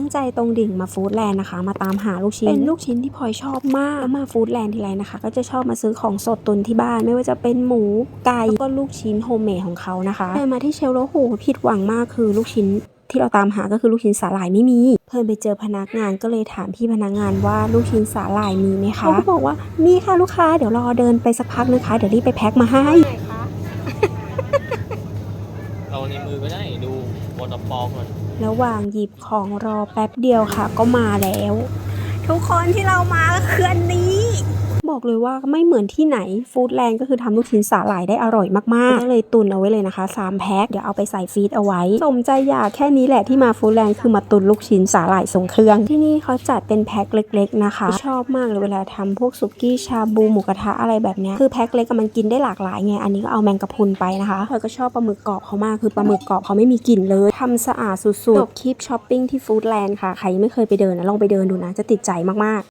ตั้งใจตรงดิ่งมาฟู้ดแลนด์นะคะ มาตามหาลูกชิ้น เป็นลูกชิ้นที่พลอยชอบมากแล้วมาฟู้ดแลนด์ทีไรนะคะ ก็จะชอบมาซื้อของสดตุนที่บ้าน ไม่ว่าจะเป็นหมูไก่แล้วก็ลูกชิ้นโฮมเมดของเขานะคะเดินมาที่เชลล์แล้วโหผิดหวังมากคือลูกชิ้นที่เราตามหาก็คือลูกชิ้นสาหร่ายไม่มี เพิ่นไปเจอพนักงานก็เลยถามพี่พนักงานว่าลูกชิ้นสาหร่ายมีไหมคะเขาก็บอกว่ามีค่ะลูกค้าเดี๋ยวรอเดินไปสักพักนะคะ เดี๋ยวรีบไปแพ็คมาให้ เราในมือก็ได้ดูวอเตอร์ฟอลก่อนระหว่างหยิบของรอแป๊บเดียวค่ะ ก็มาแล้ว ทุกคนที่เรามาก็คืออันนี้ บอกเลยว่าไม่เหมือนที่ไหนฟู้ดแลนด์ก็คือทำลูกชิ้นสาหร่ายได้อร่อยมากๆก็เลยตุนเอาไว้เลยนะคะ3แพ็คเดี๋ยวเอาไปใส่ฟรีซเอาไว้สมใจอยากแค่นี้แหละที่มาฟู้ดแลนด์คือมาตุนลูกชิ้นสาหร่ายทรงเครื่อง ที่นี่เขาจัดเป็นแพ็คเล็ก ๆ นะคะ ชอบมากเลยเวลาทำพวกสุกี้ชาบูหมูกระทะอะไรแบบนี้คือแพ็คเล็กมันกินได้หลากหลายไงอันนี้ก็เอาแมงกะพรุนไปนะคะพลอยก็ชอบปลาหมึกกรอบเขามากคือปลาหมึกกรอบเขาไม่มีกลิ่นเลยทำสะอาดสุดๆจบคลิปช้อปปิ้งที่ฟู้ดแลนด์ค่ะใครยังไม่เคยไปเดินนะลองไปเดินดูนะจะติดใจมากๆ